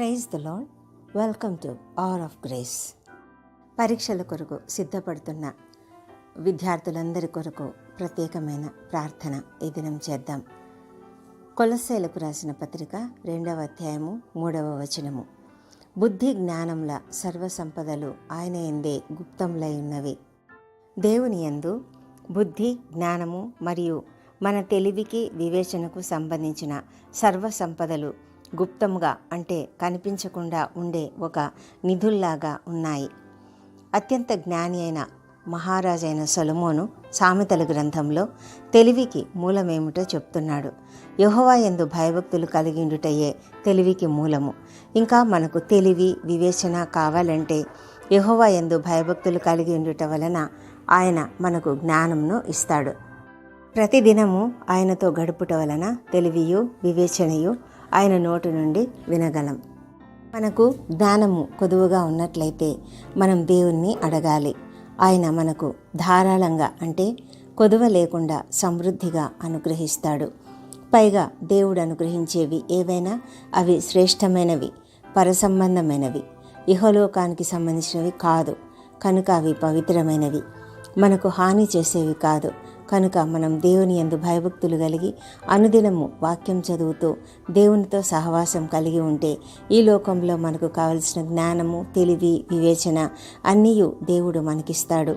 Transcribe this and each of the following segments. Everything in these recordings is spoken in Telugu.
Praise the Lord welcome to hour of grace. పరీక్షల కొరకు సిద్ధపడుతున్న విద్యార్థులందరి కొరకు ప్రత్యేకమైన ప్రార్థన ఈ దినం చేద్దాం. కొలసేలకు రాసిన పత్రిక రెండవ అధ్యాయము మూడవ వచనము. బుద్ధి జ్ఞానముల సర్వ సంపదలు ఆయన ఎందే గుప్తములై ఉన్నవి. దేవుని యందు బుద్ధి జ్ఞానము మరియు మన తెలివికి వివేచనకు సంబంధించిన సర్వ సంపదలు గుప్తముగా అంటే కనిపించకుండా ఉండే ఒక నిధుల్లాగా ఉన్నాయి. అత్యంత జ్ఞాని అయిన మహారాజైన సొలమోను సామెతల గ్రంథంలో తెలివికి మూలమేమిటో చెప్తున్నాడు. యహోవా ఎందు భయభక్తులు కలిగిండుటయే తెలివికి మూలము. ఇంకా మనకు తెలివి వివేచన కావాలంటే యహోవా ఎందు భయభక్తులు కలిగి ఉండుట వలన ఆయన మనకు జ్ఞానంను ఇస్తాడు. ప్రతిదినము ఆయనతో గడుపుట వలన తెలివియు వివేచనయు ఆయన నోటి నుండి వినగలం. మనకు జ్ఞానము కొదువుగా ఉన్నట్లయితే మనం దేవుణ్ణి అడగాలి. ఆయన మనకు ధారాళంగా అంటే కొదువ లేకుండా సమృద్ధిగా అనుగ్రహిస్తాడు. పైగా దేవుడు అనుగ్రహించేవి ఏవైనా అవి శ్రేష్టమైనవి పరసంబంధమైనవి ఇహలోకానికి సంబంధించినవి కాదు. కనుక అవి పవిత్రమైనవి మనకు హాని చేసేవి కాదు. కనుక మనం దేవుని ఎందు భయభక్తులు కలిగి అనుదినము వాక్యం చదువుతూ దేవునితో సహవాసం కలిగి ఉంటే ఈ లోకంలో మనకు కావలసిన జ్ఞానము తెలివి వివేచన అన్నీ దేవుడు మనకిస్తాడు.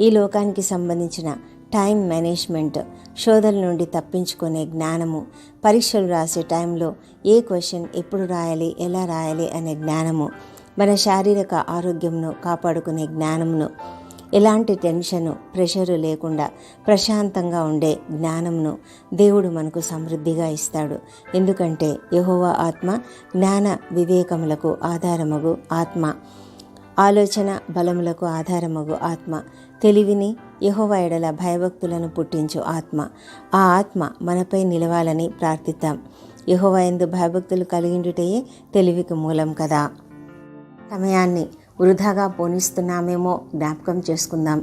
ఈ లోకానికి సంబంధించిన టైం మేనేజ్మెంట్ శోధల నుండి తప్పించుకునే జ్ఞానము పరీక్షలు రాసే టైంలో ఏ క్వశ్చన్ ఎప్పుడు రాయాలి ఎలా రాయాలి అనే జ్ఞానము మన శారీరక ఆరోగ్యంను కాపాడుకునే జ్ఞానమును ఎలాంటి టెన్షను ప్రెషరు లేకుండా ప్రశాంతంగా ఉండే జ్ఞానంను దేవుడు మనకు సమృద్ధిగా ఇస్తాడు. ఎందుకంటే యహోవా ఆత్మ జ్ఞాన వివేకములకు ఆధారమగు ఆత్మ ఆలోచన బలములకు ఆధారమగు ఆత్మ తెలివిని యహోవా ఎడల భయభక్తులను పుట్టించు ఆత్మ. ఆ ఆత్మ మనపై నిలవాలని ప్రార్థిద్దాం. యహోవా ఎందు భయభక్తులు కలిగిండుటయే తెలివికి మూలం కదా. సమయాన్ని వృధాగా పోనిస్తున్నామేమో జ్ఞాపకం చేసుకుందాం.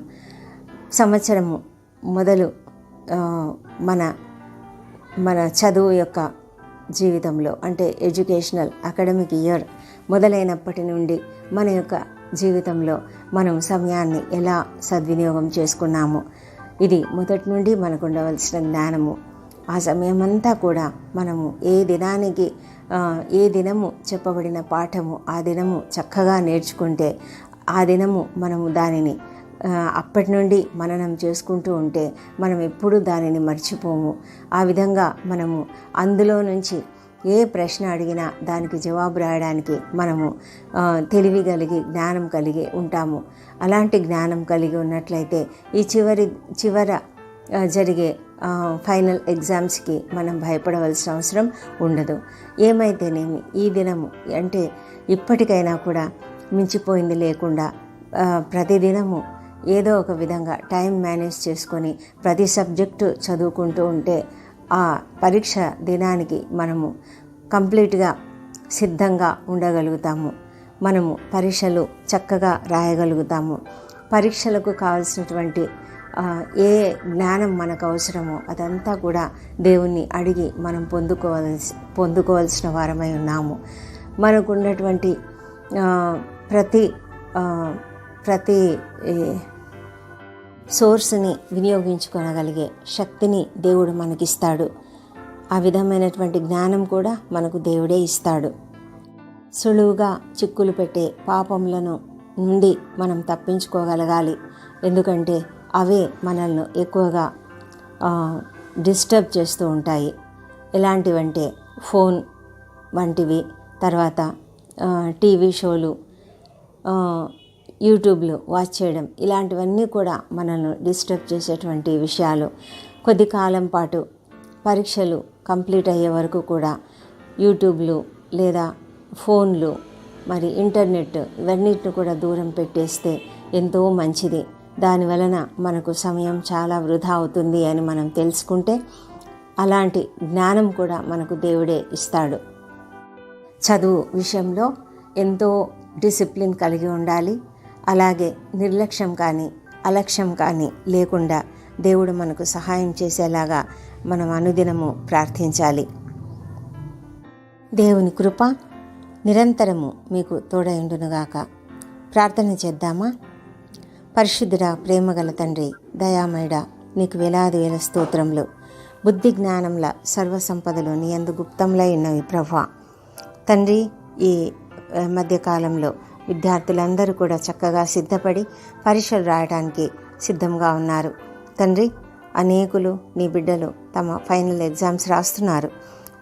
సంవత్సరము మొదలు మన మన చదువు యొక్క జీవితంలో అంటే ఎడ్యుకేషనల్ అకాడమిక్ ఇయర్ మొదలైనప్పటి నుండి మన యొక్క జీవితంలో మనం సమయాన్ని ఎలా సద్వినియోగం చేసుకున్నాము ఇది మొదటి నుండి మనకు ఉండవలసిన జ్ఞానము. ఆ సమయమంతా కూడా మనము ఏ దినానికి ఏ దినము చెప్పబడిన పాఠము ఆ దినము చక్కగా నేర్చుకుంటే ఆ దినము మనము దానిని అప్పటి నుండి మననం చేసుకుంటూ ఉంటే మనం ఎప్పుడూ దానిని మర్చిపోము. ఆ విధంగా మనము అందులో నుంచి ఏ ప్రశ్న అడిగినా దానికి జవాబు రాయడానికి మనము తెలివి కలిగి జ్ఞానం కలిగి ఉంటాము. అలాంటి జ్ఞానం కలిగి ఉన్నట్లయితే ఈ చివరి చివర జరిగే ఫైనల్ ఎగ్జామ్స్కి మనం భయపడవలసిన అవసరం ఉండదు. ఏమైతేనేమి ఈ దినము అంటే ఇప్పటికైనా కూడా మించిపోయింది లేకుండా ప్రతిదినము ఏదో ఒక విధంగా టైం మేనేజ్ చేసుకొని ప్రతి సబ్జెక్టు చదువుకుంటూ ఉంటే ఆ పరీక్ష దినానికి మనము కంప్లీట్గా సిద్ధంగా ఉండగలుగుతాము. మనము పరీక్షలు చక్కగా రాయగలుగుతాము. పరీక్షలకు కావాల్సినటువంటి ఏ జ్ఞానం మనకు అవసరమో అదంతా కూడా దేవుణ్ణి అడిగి మనం పొందుకోవాల్సి పొందుకోవాల్సిన వారమై ఉన్నాము. మనకు ఉన్నటువంటి ప్రతి ప్రతి సోర్స్ని వినియోగించుకోగలిగే శక్తిని దేవుడు మనకిస్తాడు. ఆ విధమైనటువంటి జ్ఞానం కూడా మనకు దేవుడే ఇస్తాడు. సులువుగా చిక్కులు పెట్టే పాపములను నుండి మనం తప్పించుకోగలగాలి. ఎందుకంటే అవే మనల్ని ఎక్కువగా డిస్టర్బ్ చేస్తూ ఉంటాయి. ఎలాంటివంటే ఫోన్ వంటివి తర్వాత టీవీ షోలు యూట్యూబ్లు యూట్యూబ్లో వాచ్ చేయడం ఇలాంటివన్నీ కూడా మనల్ని డిస్టర్బ్ చేసేటువంటి విషయాలు. కొద్ది కాలం పాటు పరీక్షలు కంప్లీట్ అయ్యే వరకు కూడా యూట్యూబ్లు లేదా ఫోన్లు మరి ఇంటర్నెట్ ఇవన్నిటిని కూడా దూరం పెట్టేస్తే ఎంతో మంచిది. దాని వలన మనకు సమయం చాలా వృధా అవుతుంది అని మనం తెలుసుకుంటే అలాంటి జ్ఞానం కూడా మనకు దేవుడే ఇస్తాడు. చదువు విషయంలో ఎంతో డిసిప్లిన్ కలిగి ఉండాలి. అలాగే నిర్లక్ష్యం కానీ అలక్ష్యం కానీ లేకుండా దేవుడు మనకు సహాయం చేసేలాగా మనం అనుదినము ప్రార్థించాలి. దేవుని కృప నిరంతరము మీకు తోడైండునుగాక. ప్రార్థన చేద్దామా? పరిశుద్ధుడ ప్రేమగల తండ్రి దయామయుడ నీకు వేలాది వేల స్తోత్రములు. బుద్ధి జ్ఞానంల సర్వసంపదలు నీ అందు గుప్తంలో ఉన్నవి ప్రభా తండ్రి ఈ మధ్యకాలంలో విద్యార్థులందరూ కూడా చక్కగా సిద్ధపడి పరీక్షలు రాయడానికి సిద్ధంగా ఉన్నారు. తండ్రి అనేకులు నీ బిడ్డలు తమ ఫైనల్ ఎగ్జామ్స్ రాస్తున్నారు.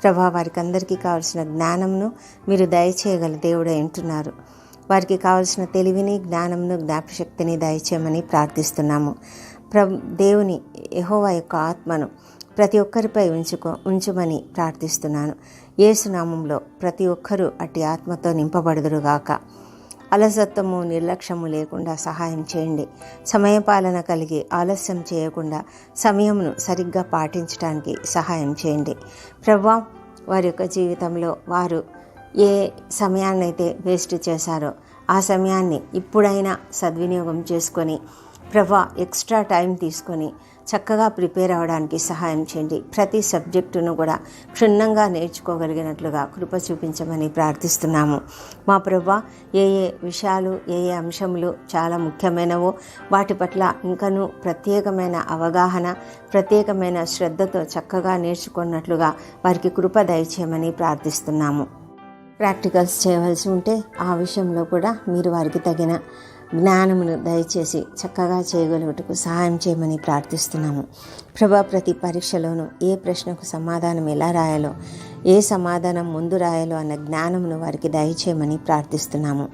ప్రభా వారికి అందరికీ కావాల్సిన జ్ఞానంను మీరు దయచేయగల దేవుడే వింటున్నారు వారికి కావలసిన తెలివిని జ్ఞానంను జ్ఞాపశక్తిని దయచేయమని ప్రార్థిస్తున్నాము. ప్ర దేవుని యహోవా యొక్క ఆత్మను ప్రతి ఒక్కరిపై ఉంచుకో ఉంచుమని ప్రార్థిస్తున్నాను. ఏసునామంలో ప్రతి ఒక్కరూ అట్టి ఆత్మతో నింపబడుదురుగాక అలసత్వము నిర్లక్ష్యము లేకుండా సహాయం చేయండి. సమయపాలన కలిగి ఆలస్యం చేయకుండా సమయమును సరిగ్గా పాటించడానికి సహాయం చేయండి. ప్రభా వారి యొక్క జీవితంలో వారు ఏ సమయాన్నైతే వేస్ట్ చేశారో ఆ సమయాన్ని ఇప్పుడైనా సద్వినియోగం చేసుకొని ప్రభా ఎక్స్ట్రా టైం తీసుకొని చక్కగా ప్రిపేర్ అవ్వడానికి సహాయం చేయండి. ప్రతి సబ్జెక్టును కూడా క్షుణ్ణంగా నేర్చుకోగలిగినట్లుగా కృప చూపించమని ప్రార్థిస్తున్నాము. మా ప్రభా ఏ ఏ విషయాలు ఏ ఏ అంశములు చాలా ముఖ్యమైనవో వాటి పట్ల ఇంకనూ ప్రత్యేకమైన అవగాహన ప్రత్యేకమైన శ్రద్ధతో చక్కగా నేర్చుకున్నట్లుగా వారికి కృప దయచేయమని ప్రార్థిస్తున్నాము. ప్రాక్టికల్స్ చేయవలసి ఉంటే ఆ విషయంలో కూడా మీరు వారికి తగిన జ్ఞానమును దయచేసి చక్కగా చేయగలుగుటకు సహాయం చేయమని ప్రార్థిస్తున్నాము. ప్రభా ప్రతి పరీక్షలోనూ ఏ ప్రశ్నకు సమాధానం ఎలా రాయాలో ఏ సమాధానం ముందు రాయాలో అన్న జ్ఞానమును వారికి దయచేయమని ప్రార్థిస్తున్నాము.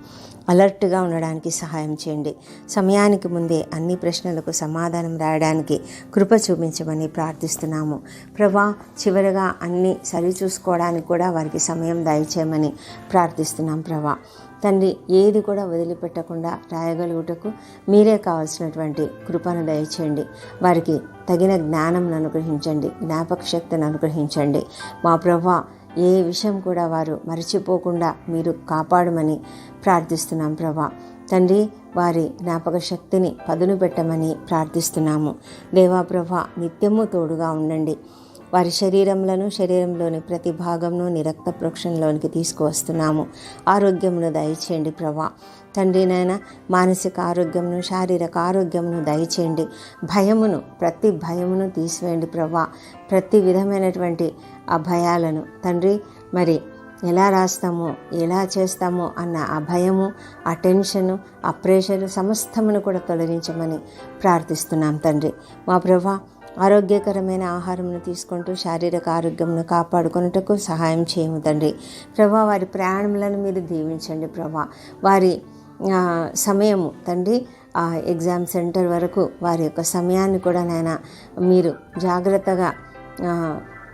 అలర్ట్గా ఉండడానికి సహాయం చేయండి. సమయానికి ముందే అన్ని ప్రశ్నలకు సమాధానం రాయడానికి కృప చూపించమని ప్రార్థిస్తున్నాము. ప్రభా చివరగా అన్ని సరిచూసుకోవడానికి కూడా వారికి సమయం దయచేయమని ప్రార్థిస్తున్నాం ప్రభా. తండ్రి ఏది కూడా వదిలిపెట్టకుండా రాయగలుగుటకు మీరే కావాల్సినటువంటి కృపను దయచేయండి. వారికి తగిన జ్ఞానం అనుగ్రహించండి జ్ఞాపక శక్తిని అనుగ్రహించండి. మా ప్రభా ఏ విషయం కూడా వారు మరచిపోకుండా మీరు కాపాడమని ప్రార్థిస్తున్నాం ప్రభా. తండ్రి వారి జ్ఞాపక శక్తిని పదును పెట్టమని ప్రార్థిస్తున్నాము. దేవా ప్రభా నిత్యము తోడుగా ఉండండి. వారి శరీరంలను శరీరంలోని ప్రతి భాగంను నిరక్త ప్రోక్షణలోనికి తీసుకువస్తున్నాము. ఆరోగ్యమును దయచేయండి ప్రభా. తండ్రి నాయన మానసిక ఆరోగ్యమును శారీరక ఆరోగ్యమును దయచేయండి. భయమును ప్రతి భయమును తీసివేయండి ప్రభా. ప్రతి విధమైనటువంటి ఆ భయాలను తండ్రి మరి ఎలా రాస్తామో ఎలా చేస్తామో అన్న ఆ భయము ఆ టెన్షను ఆ ప్రెషరు సమస్తమును కూడా తొలగించమని ప్రార్థిస్తున్నాం తండ్రి. మా ప్రభా ఆరోగ్యకరమైన ఆహారంను తీసుకుంటూ శారీరక ఆరోగ్యమును కాపాడుకొనుటకు సహాయం చేయము తండ్రి. ప్రభా వారి ప్రయాణములను మీరు దీవించండి ప్రభా. వారి సమయము తండ్రి ఆ ఎగ్జామ్ సెంటర్ వరకు వారి యొక్క సమయాన్ని కూడా నాయన మీరు జాగ్రత్తగా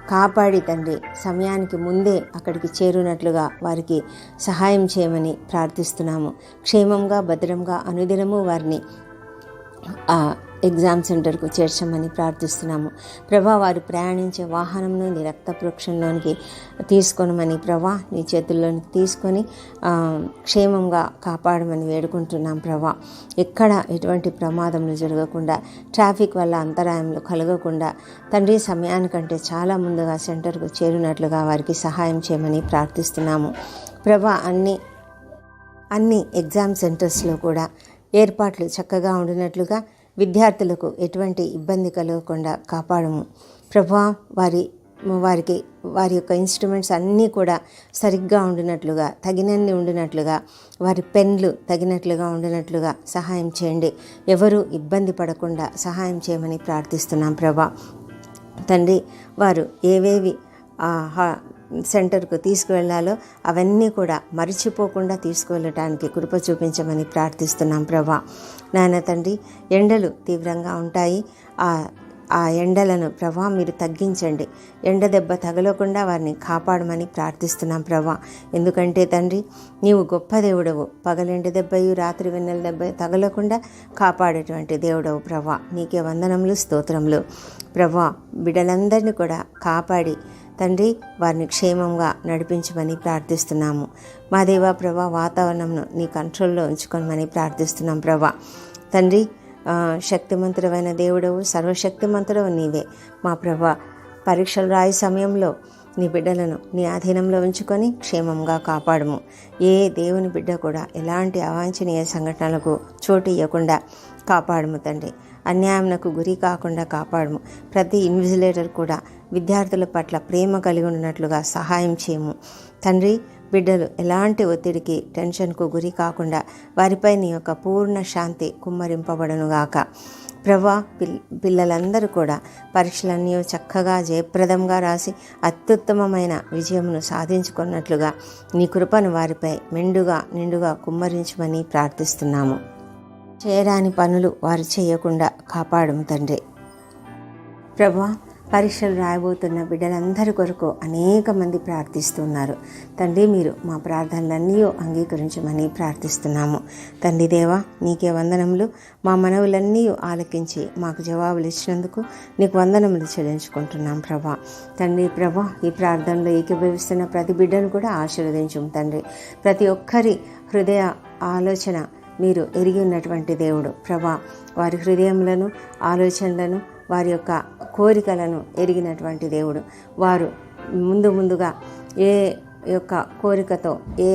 కాపాడి తండ్రి సమయానికి ముందే అక్కడికి చేరునట్లుగా వారికి సహాయం చేయమని ప్రార్థిస్తున్నాము. క్షేమంగా భద్రంగా అనుదినము వారిని ఎగ్జామ్ సెంటర్కు చేర్చమని ప్రార్థిస్తున్నాము. ప్రభా వారు ప్రయాణించే వాహనంను నీ రక్త ప్రోక్షణలోనికి తీసుకొనమని ప్రభా నీ చేతుల్లోనికి తీసుకొని క్షేమంగా కాపాడమని వేడుకుంటున్నాం ప్రభా. ఎక్కడ ఎటువంటి ప్రమాదములు జరగకుండా ట్రాఫిక్ వల్ల అంతరాయంలు కలగకుండా తండ్రి సమయానికంటే చాలా ముందుగా సెంటర్కు చేరినట్లుగా వారికి సహాయం చేయమని ప్రార్థిస్తున్నాము. ప్రభా అన్ని అన్ని ఎగ్జామ్ సెంటర్స్లో కూడా ఏర్పాట్లు చక్కగా ఉండినట్లుగా విద్యార్థులకు ఎటువంటి ఇబ్బంది కలగకుండా కాపాడము. ప్రభా వారి వారికి వారి యొక్క ఇన్స్ట్రుమెంట్స్ అన్నీ కూడా సరిగ్గా ఉండినట్లుగా తగినన్ని ఉండినట్లుగా వారి పెన్లు తగినట్లుగా ఉండినట్లుగా సహాయం చేయండి. ఎవరు ఇబ్బంది పడకుండా సహాయం చేయమని ప్రార్థిస్తున్నాం ప్రభా. తండ్రి వారు ఏవేవి సెంటర్కు తీసుకువెళ్ళాలో అవన్నీ కూడా మరిచిపోకుండా తీసుకువెళ్ళటానికి కృప చూపించమని ప్రార్థిస్తున్నాం ప్రభా. నాయన తండ్రి ఎండలు తీవ్రంగా ఉంటాయి. ఆ ఆ ఎండలను ప్రభా మీరు తగ్గించండి. ఎండ దెబ్బ తగలకుండా వారిని కాపాడమని ప్రార్థిస్తున్నాం ప్రభా. ఎందుకంటే తండ్రి నీవు గొప్ప దేవుడవు. పగలెండ దెబ్బయు రాత్రి వెన్నెల దెబ్బ తగలకుండా కాపాడేటువంటి దేవుడవు ప్రభా. నీకే వందనములు స్తోత్రములు. ప్రభా బిడ్డలందరినీ కూడా కాపాడి తండ్రి వారిని క్షేమంగా నడిపించమని ప్రార్థిస్తున్నాము. మా దేవా ప్రభా వాతావరణంను నీ కంట్రోల్లో ఉంచుకోమని ప్రార్థిస్తున్నాం ప్రభా. తండ్రి శక్తిమంతుడమైన దేవుడవు సర్వశక్తిమంతుడవు నీవే. మా ప్రభా పరీక్షలు రాయి సమయంలో నీ బిడ్డలను నీ ఆధీనంలో ఉంచుకొని క్షేమంగా కాపాడము. ఏ దేవుని బిడ్డ కూడా ఎలాంటి అవాంఛనీయ సంఘటనలకు చోటు ఇవ్వకుండా కాపాడము తండ్రి. అన్యాయంకు గురి కాకుండా కాపాడము. ప్రతి ఇన్విజిలేటర్ కూడా విద్యార్థుల పట్ల ప్రేమ కలిగి ఉన్నట్లుగా సహాయం చేయము. తండ్రి బిడ్డలు ఎలాంటి ఒత్తిడికి టెన్షన్కు గురి కాకుండా వారిపై నీ యొక్క పూర్ణ శాంతి కుమ్మరింపబడనుగాక ప్రభా పిల్ పిల్లలందరూ కూడా పరీక్షలన్నీ చక్కగా జయప్రదంగా రాసి అత్యుత్తమమైన విజయమును సాధించుకున్నట్లుగా నీ కృపను వారిపై మెండుగా నిండుగా కుమ్మరించమని ప్రార్థిస్తున్నాము. చేయరాని పనులు వారు చేయకుండా కాపాడము తండ్రి. ప్రభా పరీక్షలు రాయబోతున్న బిడ్డలందరి కొరకు అనేక మంది ప్రార్థిస్తున్నారు. తండ్రి మీరు మా ప్రార్థనలన్నీ అంగీకరించమని ప్రార్థిస్తున్నాము. తండ్రి దేవా నీకే వందనములు. మా మనవులన్నీ ఆలకించి మాకు జవాబులు ఇచ్చినందుకు నీకు వందనములు చెల్లించుకుంటున్నాం ప్రభా. తండ్రి ప్రభా ఈ ప్రార్థనలో ఏకీభవిస్తున్న ప్రతి బిడ్డను కూడా ఆశీర్వదించుము తండ్రి. ప్రతి ఒక్కరి హృదయ ఆలోచన మీరు ఎరిగి ఉన్నటువంటి దేవుడు. ప్రభా వారి హృదయములను ఆలోచనలను వారి యొక్క కోరికలను ఎరిగినటువంటి దేవుడు. వారు ముందు ముందుగా ఏ యొక్క కోరికతో ఏ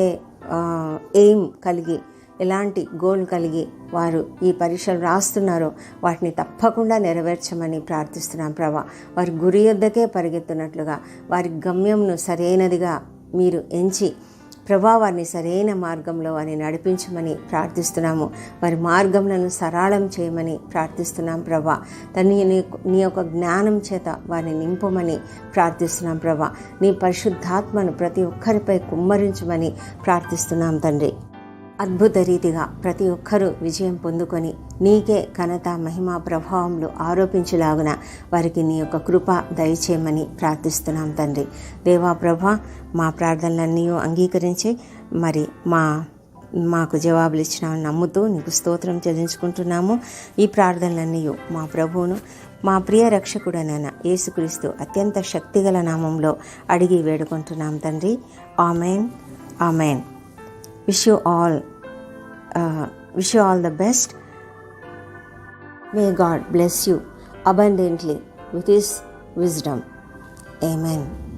ఎయిమ్ కలిగి ఎలాంటి గోల్ కలిగి వారు ఈ పరీక్షలు రాస్తున్నారో వాటిని తప్పకుండా నెరవేర్చమని ప్రార్థిస్తున్నాం ప్రభా. వారి గురి యొద్దకే పరిగెత్తున్నట్లుగా వారి గమ్యంను సరైనదిగా మీరు ఎంచి ప్రభా వారిని సరైన మార్గంలో వారిని నడిపించమని ప్రార్థిస్తున్నాము. వారి మార్గంలను సరళం చేయమని ప్రార్థిస్తున్నాం ప్రభా. తన్ని నీ యొక్క జ్ఞానం చేత వారిని నింపమని ప్రార్థిస్తున్నాం ప్రభా. నీ పరిశుద్ధాత్మను ప్రతి ఒక్కరిపై కుమ్మరించమని ప్రార్థిస్తున్నాం తండ్రి. అద్భుత రీతిగా ప్రతి ఒక్కరూ విజయం పొందుకొని నీకే ఘనత మహిమ ప్రభావంలో ఆరోపించలాగున వారికి నీ యొక్క కృప దయచేయమని ప్రార్థిస్తున్నాం తండ్రి. దేవా ప్రభ మా ప్రార్థనలన్నీ అంగీకరించి మరి మా మాకు జవాబులు ఇచ్చిన నమ్ముతూ నీకు స్తోత్రం చెల్లించుకుంటున్నాము. ఈ ప్రార్థనలన్నీ మా ప్రభువును మా ప్రియ రక్షకుడనైన యేసుక్రీస్తు అత్యంత శక్తిగల నామంలో అడిగి వేడుకుంటున్నాం తండ్రి. Amen. Amen. Wish you all uh, wish you all the best. May god bless you abundantly with his wisdom. Amen